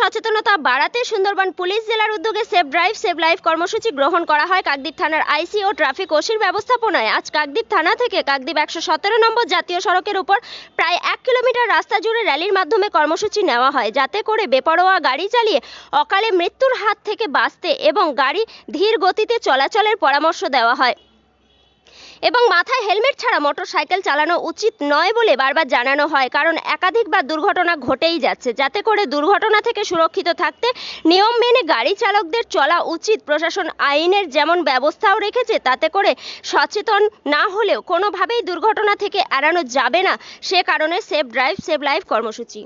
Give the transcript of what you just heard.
সচেতনতা বাড়াতে সুন্দরবন পুলিশ জেলার উদ্যোগে সেভ ড্রাইভ, সেভ লাইফ কর্মসূচি গ্রহণ করা হয় কাকদ্বীপ থানার আইসি ও ট্রাফিক ওসির ব্যবস্থাপনায়। আজ কাকদ্বীপ থানা থেকে কাকদ্বীপ একশো সতেরো নম্বর জাতীয় সড়কের উপর প্রায় এক কিলোমিটার রাস্তা জুড়ে র্যালির মাধ্যমে কর্মসূচি নেওয়া হয়, যাতে করে বেপরোয়া গাড়ি চালিয়ে অকালে মৃত্যুর হাত থেকে বাঁচতে এবং গাড়ি ধীর গতিতে চলাচলের পরামর্শ দেওয়া হয়। এবং মাথায় হেলমেট ছাড়া মোটরসাইকেল চালানো উচিত নয় বলে বারবার জানানো হয়। কারণ একাধিকবার দুর্ঘটনা ঘটেই যাচ্ছে। যাতে করে দুর্ঘটনা থেকে সুরক্ষিত থাকতে নিয়ম মেনে গাড়ি চালকদের চলা উচিত। প্রশাসন আইনের যেমন ব্যবস্থাও রেখেছে, তাতে করে সচেতন না হলেও কোনোভাবেই দুর্ঘটনা থেকে এড়ানো যাবে না। সে কারণে সেভ ড্রাইভ সেভ লাইফ কর্মসূচি।